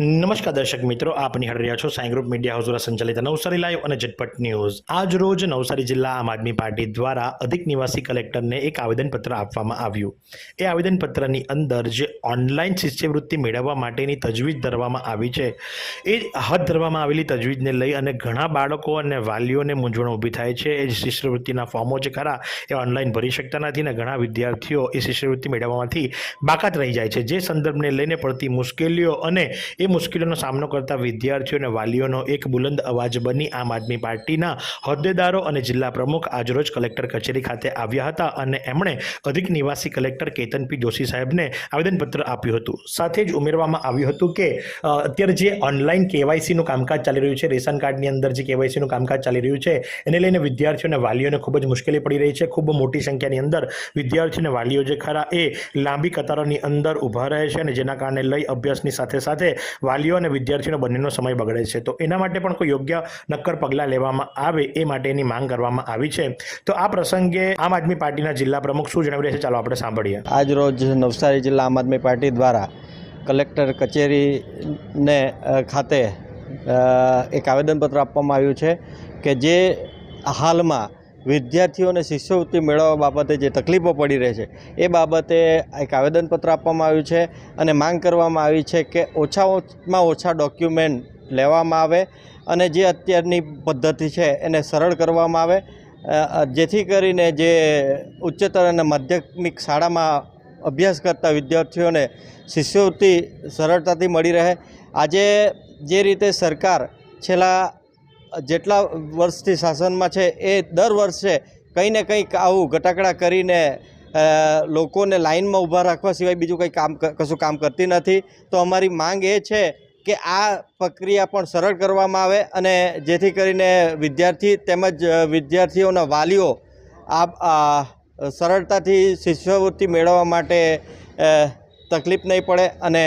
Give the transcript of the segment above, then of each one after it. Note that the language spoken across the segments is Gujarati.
નમસ્કાર દર્શક મિત્રો, આપ નિહાળી રહ્યા છો સાઈ ગ્રુપ મીડિયા હાઉસ દ્વારા સંચાલિત નવસારી લાઈવ અને ઝટપટ ન્યૂઝ. આજ રોજ નવસારી જિલ્લા આમ આદમી પાર્ટી દ્વારા અધિક નિવાસી કલેક્ટરને એક આવેદનપત્ર આપવામાં આવ્યું. એ આવેદનપત્રની અંદર જે ઓનલાઈન શિષ્યવૃત્તિ મેળવવા માટેની તજવીજ ધરવામાં આવી છે. એ હાથ ધરવામાં આવેલી તજવીજને લઈ અને ઘણા બાળકો અને વાલીઓને મૂંઝવણ ઊભી થાય છે. એ શિષ્યવૃત્તિના ફોર્મો જે ખરા એ ઓનલાઈન ભરી શકતા નથી અને ઘણા વિદ્યાર્થીઓ એ શિષ્યવૃત્તિ મેળવવામાંથી બાકાત રહી જાય છે. જે સંદર્ભને લઈને પડતી મુશ્કેલીઓ અને એ મુશ્કેલીઓનો સામનો કરતા વિદ્યાર્થીઓ અને વાલીઓનો એક બુલંદ અવાજ બની આમ આદમી પાર્ટીના હોદ્દેદારો અને જિલ્લા પ્રમુખ આજરોજ કલેક્ટર કચેરી ખાતે આવ્યા હતા અને એમણે અધિક નિવાસી કલેક્ટર કેતન પી જોશી સાહેબને આવેદનપત્ર આપ્યું હતું. સાથે જ ઉમેરવામાં આવ્યું હતું કે અત્યારે જે ઓનલાઈન કેવાયસીનું કામકાજ ચાલી રહ્યું છે, રેશન કાર્ડની અંદર જે કેવાયસીનું કામકાજ ચાલી રહ્યું છે, એને લઈને વિદ્યાર્થીઓ અને વાલીઓને ખૂબ જ મુશ્કેલી પડી રહી છે. ખૂબ મોટી સંખ્યાની અંદર વિદ્યાર્થીઓ અને વાલીઓ જે ખરા એ લાંબી કતારોની અંદર ઊભા રહે છે અને જેના કારણે લઈ અભ્યાસની સાથે સાથે વાલીઓ અને વિદ્યાર્થીઓનો બંનેનો સમય બગડે છે. તો એના માટે પણ કોઈ યોગ્ય નક્કર પગલાં લેવામાં આવે એ માટેની માંગ કરવામાં આવી છે. તો આ પ્રસંગે આમ આદમી પાર્ટીના જિલ્લા પ્રમુખ શું જણાવી રહ્યા છે? ચાલો આપણે સાંભળીએ. આજ રોજ નવસારી જિલ્લા આમ આદમી પાર્ટી દ્વારા કલેક્ટર કચેરીને ખાતે એક આવેદનપત્ર આપવામાં આવ્યું છે કે જે હાલમાં વિદ્યાર્થીઓને શિષ્યવૃત્તિ મેળવવા બાબતે જે તકલીફો પડી રહી છે, એ બાબતે એક આવેદનપત્ર આપવામાં આવ્યું છે અને માંગ કરવામાં આવી છે કે ઓછામાં ઓછા ડોક્યુમેન્ટ લેવામાં આવે અને જે અત્યારની પદ્ધતિ છે એને સરળ કરવામાં આવે. જેથી કરીને જે ઉચ્ચતર અને માધ્યમિક શાળામાં અભ્યાસ કરતા વિદ્યાર્થીઓને શિષ્યવૃત્તિ સરળતાથી મળી રહે. આજે જે રીતે સરકાર છેલ્લા જેટલા વર્ષથી શાસનમાં છે, એ દર વર્ષે કંઈ ને કંઈક આવું ગટાકડા કરીને લોકોને લાઇનમાં ઊભા રાખવા સિવાય બીજું કંઈ કામ કશું કામ કરતી નથી. તો અમારી માંગ એ છે કે આ પ્રક્રિયા પણ સરળ કરવામાં આવે અને જેથી કરીને વિદ્યાર્થી તેમજ વિદ્યાર્થીઓના વાલીઓ આ સરળતાથી શિષ્યવૃત્તિ મેળવવા માટે તકલીફ નહીં પડે અને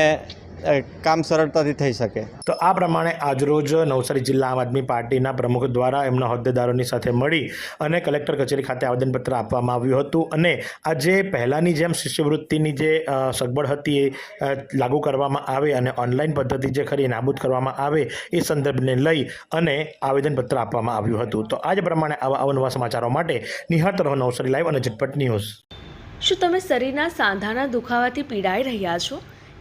કામ સરળતાથી થઈ શકે. તો આ પ્રમાણે આજરોજ નવસારી જિલ્લા આમ આદમી પાર્ટીના પ્રમુખ દ્વારા એમના હોદ્દેદારોની સાથે મળી અને કલેક્ટર કચેરી ખાતે આવેદનપત્ર આપવામાં આવ્યું હતું અને આ જે પહેલાંની જેમ શિષ્યવૃત્તિની જે સગવડ હતી એ લાગુ કરવામાં આવે અને ઓનલાઈન પદ્ધતિ જે ખરી નાબૂદ કરવામાં આવે એ સંદર્ભને લઈ અને આવેદનપત્ર આપવામાં આવ્યું હતું. તો આજ પ્રમાણે આવા અવનવા સમાચારો માટે નિહાળ રહો નવસારી લાઈવ અને ઝટપટ ન્યૂઝ. શું તમે શરીરના સાંધાના દુખાવાથી પીડાઈ રહ્યા છો?